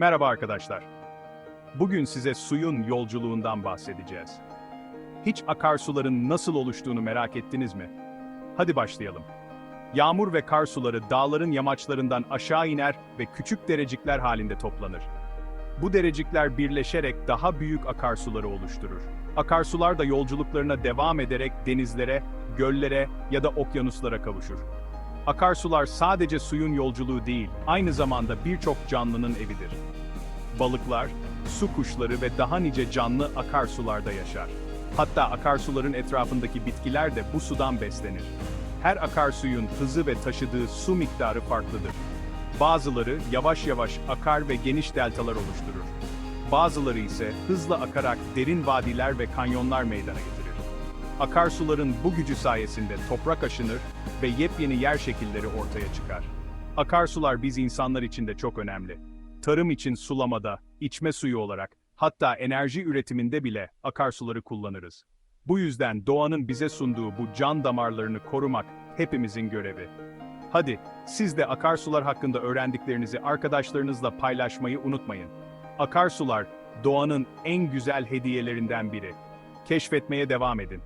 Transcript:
Merhaba arkadaşlar. Bugün size suyun yolculuğundan bahsedeceğiz. Hiç akarsuların nasıl oluştuğunu merak ettiniz mi? Hadi başlayalım. Yağmur ve kar suları dağların yamaçlarından aşağı iner ve küçük derecikler halinde toplanır. Bu derecikler birleşerek daha büyük akarsuları oluşturur. Akarsular da yolculuklarına devam ederek denizlere, göllere ya da okyanuslara kavuşur. Akarsular sadece suyun yolculuğu değil, aynı zamanda birçok canlının evidir. Balıklar, su kuşları ve daha nice canlı akarsularda yaşar. Hatta akarsuların etrafındaki bitkiler de bu sudan beslenir. Her akarsuyun hızı ve taşıdığı su miktarı farklıdır. Bazıları yavaş yavaş akar ve geniş deltalar oluşturur. Bazıları ise hızla akarak derin vadiler ve kanyonlar meydana getirir. Akarsuların bu gücü sayesinde toprak aşınır ve yepyeni yer şekilleri ortaya çıkar. Akarsular biz insanlar için de çok önemli. Tarım için sulamada, içme suyu olarak, hatta enerji üretiminde bile akarsuları kullanırız. Bu yüzden doğanın bize sunduğu bu can damarlarını korumak hepimizin görevi. Hadi, siz de akarsular hakkında öğrendiklerinizi arkadaşlarınızla paylaşmayı unutmayın. Akarsular, doğanın en güzel hediyelerinden biri. Keşfetmeye devam edin.